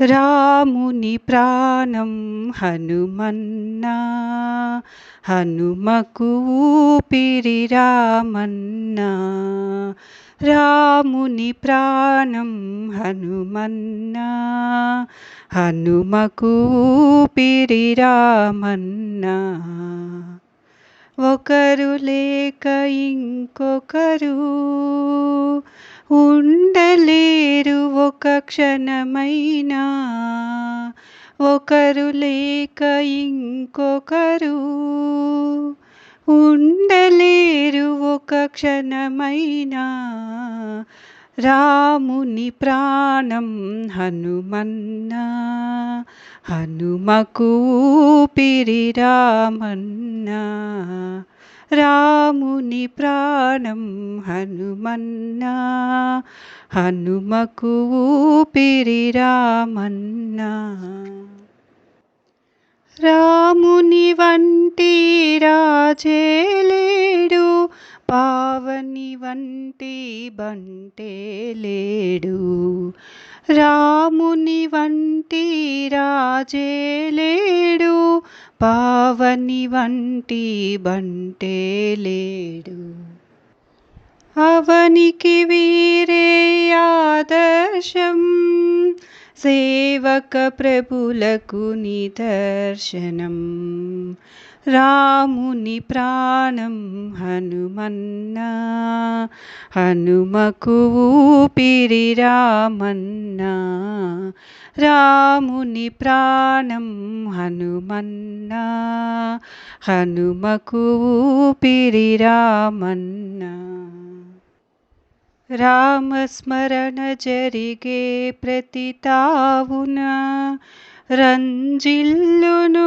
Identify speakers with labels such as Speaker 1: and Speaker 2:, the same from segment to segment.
Speaker 1: రాముని ప్రాణం హనుమన్నా హనుమకు ఊపిరి రామన్నా రాముని ప్రాణం హనుమన్నా హనుమకు ఊపిరి రామన్నా ఒకరు లేక ఇంకొకరు ఉండలేరు ఒక క్షణమైనా. ఒకరు లేక ఇంకొకరు ఉండలేరు ఒక క్షణమైనా. రాముని ప్రాణం హనుమన్నా. హనుమకు పిరి రామన్నా రాముని ప్రాణం హనుమన్నా హనుమకు ఊపిరి రామన్నా. రాముని వంటి రాజేలేడు పావని వంటి బంటే లేడు. రాముని వంటి రాజేలేడు పావని వంటి బంటే లేడు. అవనికి వీరే ఆదర్శం సేవక ప్రభులకు నిదర్శనం. రాముని ప్రాణం హనుమన్నా హనుమకు ఊపిరి రామన్నా రాముని ప్రాణం హనుమన్నా హనుమకు ఊపిరి రామన్నా. రామస్మరణ జరిగే ప్రతి తావున రంజిల్లును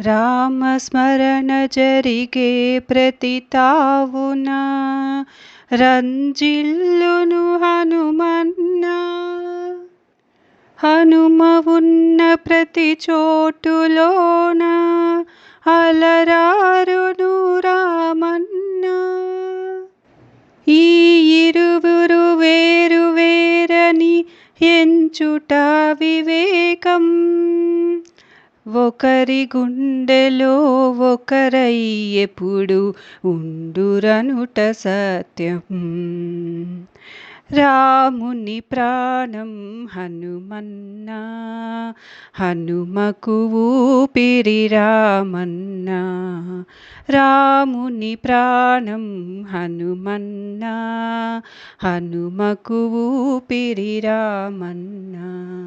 Speaker 1: రామస్మరణ జరిగే ప్రతి తావున రంజిల్లును హనుమన్నా? హనుమ ఉన్న ప్రతి చోటులోన? అలరారును రామన్నా? ఈ ఇరువురు వేరు వేరని ఎంచుట వివేకం. ఒకరి గుండెలో ఒకరై ఎప్పుడు ఉండురనుట సత్యం. రాముని ప్రాణం హనుమన్నా హనుమకు ఊపిరి రామన్నా. రాముని ప్రాణం హనుమన్నా హనుమకు ఊపిరి రామన్నా.